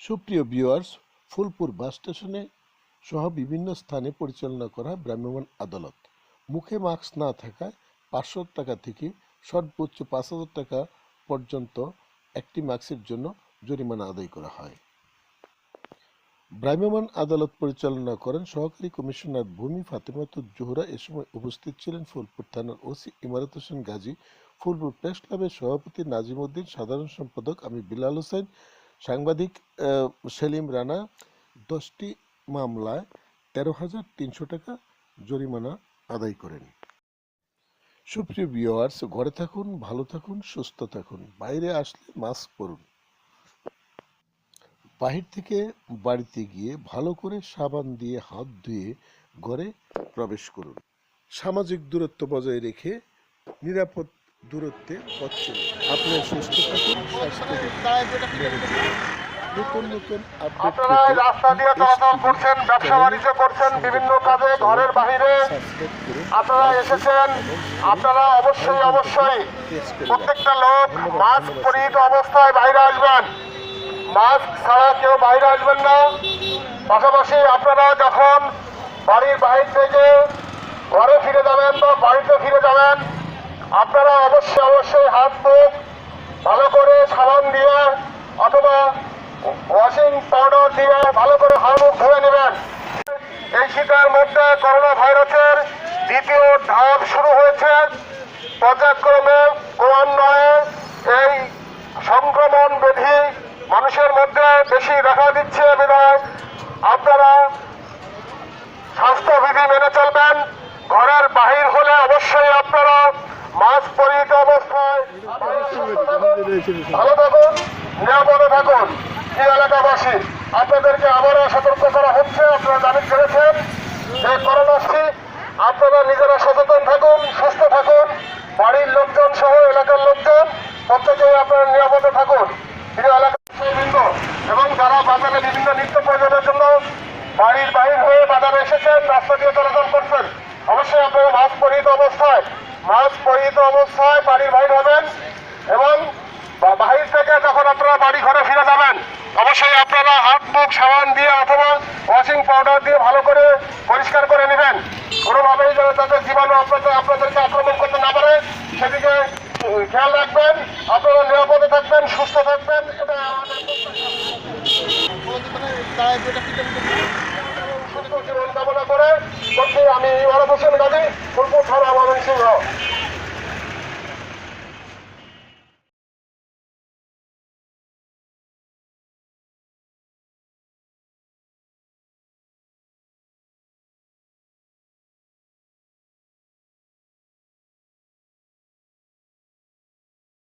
সুপ্রিয় ভিউয়ার্স, ফুলপুর বাস স্টেশনে সহ বিভিন্ন স্থানে পরিচালনা করা ভ্রাম্যমাণ আদালত। মুখে মাস্ক না থাকায় পাঁচশো টাকা থেকে সর্বোচ্চ পাঁচ হাজার টাকা পর্যন্ত একটি মাস্কের জন্য জরিমানা আদায় করা হয়। ভ্রাম্যমাণ আদালত পরিচালনা করেন সহকারী কমিশনার ভূমি ফাতেমাতুর জোহরা এ সময় উপস্থিত ছিলেন ফুলপুর থানার ওসি ইমারত হোসেন গাজী। ফুলপুর প্রেস ক্লাবের সভাপতি নাজিম উদ্দিন সাধারণ সম্পাদক আমি বিলাল হোসেন সাংবাদিক সেলিম রানা, দশটি মামলায় তেরো হাজার তিনশো টাকা জরিমানা আদায় করেন। সুপ্রিয় ভিওয়ার্স ঘরে থাকুন, ভালো থাকুন, সুস্থ থাকুন, বাইরে আসলে মাস্ক পরুন। বাহির থেকে বাড়িতে গিয়ে ভালো করে সাবান দিয়ে হাত ধুয়ে ঘরে প্রবেশ করুন। সামাজিক দূরত্ব বজায় রেখে নিরাপদ দূরত্বে পথ চলুন আপনার সুস্থ থাকুন নতুন নতুন আপনারা রাস্তা দিয়ে চলাচল করছেন ব্যবসা বাণিজ্য করছেন বিভিন্ন কাজে ঘরের বাহিরে আপনারা এসেছেন। আপনারা অবশ্যই অবশ্যই প্রত্যেকটা লোক মাস্ক পরিহিত অবস্থায় বাইরে আসবেন। মাস্ক ছাড়া কেউ বাইরে আসবেন না। পাশাপাশি আপনারা যখন বাড়ির বাইরে থেকে ঘরে ফিরে যাবেন বা বাড়িতে ফিরে আপনারা অবশ্যই অবশ্যই হাত মুখ ভালো করে সাবান দিয়ে অথবা ওয়াশিং পাউডার দিয়ে ভালো করে হাত মুখ ধুয়ে নেবেন। এই শীতের মধ্যে করোনা ভাইরাসের দ্বিতীয় ধাপ শুরু হয়েছে। পর্যায়ক্রমে ক্রমান্বয়ে এই সংক্রমণ ব্যাধি মানুষের মধ্যে বেশি দেখা দিচ্ছে বিধায় আপনারা স্বাস্থ্যবিধি মেনে চলবেন ঘরের বাহির হলে অবশ্যই আপনারা মাস্ক পরিহিত অবস্থায় ভালো থাকুন, নিরাপদে থাকুন, এই এলাকাবাসী, আপনাদেরকে আবারও সতর্ক করা হচ্ছে, আপনারা জানেন করেছেন যে করোনাশ্রী আপনারা নিজেরা সচেতন থাকুন, সুস্থ থাকুন, বাড়ির লোকজন সহ এলাকার লোকজন, প্রত্যেকেই আপনারা নিরাপদে থাকুন। প্রিয় এলাকাবৃন্দ এবং যারা বাজারে বিভিন্ন নিত্য প্রয়োজনের জন্য বাড়ির বাহির হয়ে বাজারে এসেছেন, রাস্তা দিয়ে চলাচল করছেন, অবশ্যই আপনারা মাস্ক পরিহিত অবস্থায়, মাস্ক পরিহিত অবস্থায় বাড়ির বাইর হবেন, এবং বা- বাহির থেকে যখন আপনারা বাড়ি ঘরে ফিরে যাবেন, অবশ্যই আপনারা হাত, মুখ, সাবান দিয়ে অথবা ওয়াশিং পাউডার দিয়ে ভালো করে পরিষ্কার করে নেবেন। কোনোভাবেই যেন তাদের জীবাণু আপনাদের, আপনাদেরকে আক্রমণ করতে না পারে। সেদিকে খেয়াল রাখবেন, আপনারা নিরাপদে থাকবেন, সুস্থ থাকবেন এটা আমাদের জীবন কামনা করে আমি ইমারত হোসেন গাজী